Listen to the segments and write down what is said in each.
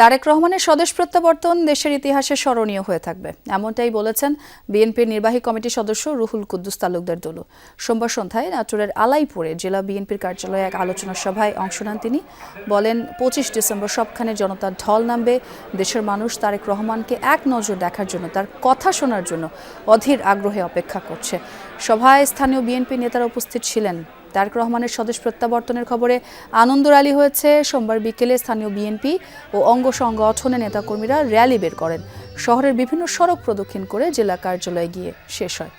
তারেক রহমানের স্বদেশ প্রত্যাবর্তন দেশের ইতিহাসে স্মরণীয় হয়ে থাকবে। এমনটাই বলেছেন বিএনপির নির্বাহী কমিটির সদস্য রুহুল কুদ্দুস তালুকদার দলু। সোমবার সন্ধ্যায় নাটোরের আলাইপুরে জেলা বিএনপির কার্যালয়ে এক আলোচনা সভায় অংশ নেন তিনি। বলেন, পঁচিশ ডিসেম্বর সবখানে জনতার ঢল নামবে। দেশের মানুষ তারেক রহমানকে এক নজর দেখার জন্য, তার কথা শোনার জন্য অধীর আগ্রহে অপেক্ষা করছে। সভায় স্থানীয় বিএনপি নেতারা উপস্থিত ছিলেন। তারেক রহমানের স্বদেশ প্রত্যাবর্তনের খবরে আনন্দ র্যালি হয়েছে। সোমবার বিকেলে স্থানীয় বিএনপি ও অঙ্গ সংগঠনের নেতাকর্মীরা র্যালি বের করেন। শহরের বিভিন্ন সড়ক প্রদক্ষিণ করে জেলা কার্যালয়ে গিয়ে শেষ হয়।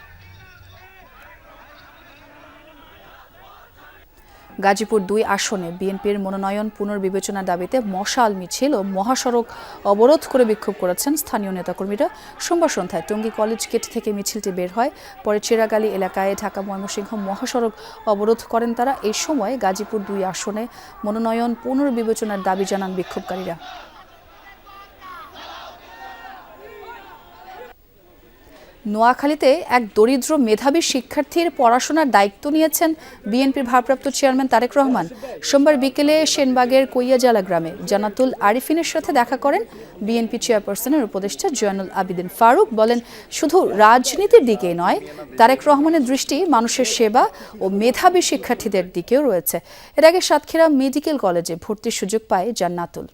গাজীপুর দুই আসনে বিএনপির মনোনয়ন পুনর্বিবেচনার দাবিতে মশাল মিছিল ও মহাসড়ক অবরোধ করে বিক্ষোভ করেছেন স্থানীয় নেতাকর্মীরা। সোমবার সন্ধ্যায় টঙ্গী কলেজ গেট থেকে মিছিলটি বের হয়। পরে চেরাগালি এলাকায় ঢাকা ময়মনসিংহ মহাসড়ক অবরোধ করেন তারা। এই সময় গাজীপুর দুই আসনে মনোনয়ন পুনর্বিবেচনার দাবি জানান বিক্ষোভকারীরা। নোয়াখালীতে এক দরিদ্র মেধাবী শিক্ষার্থীর পড়াশোনার দায়িত্ব নিয়েছেন বিএনপির ভারপ্রাপ্ত চেয়ারম্যান তারেক রহমান। সোমবার বিকেলে সেনবাগের কৈয়াজালা গ্রামে জানাতুল আরিফিনের সাথে দেখা করেন বিএনপি চেয়ারপারসনের উপদেষ্টা জয়নুল আবিদিন ফারুক। বলেন, শুধু রাজনীতির দিকেই নয়, তারেক রহমানের দৃষ্টি মানুষের সেবা ও মেধাবী শিক্ষার্থীদের দিকেও রয়েছে। এর আগে সাতক্ষীরা মেডিকেল কলেজে ভর্তির সুযোগ পায় জান্নাতুল।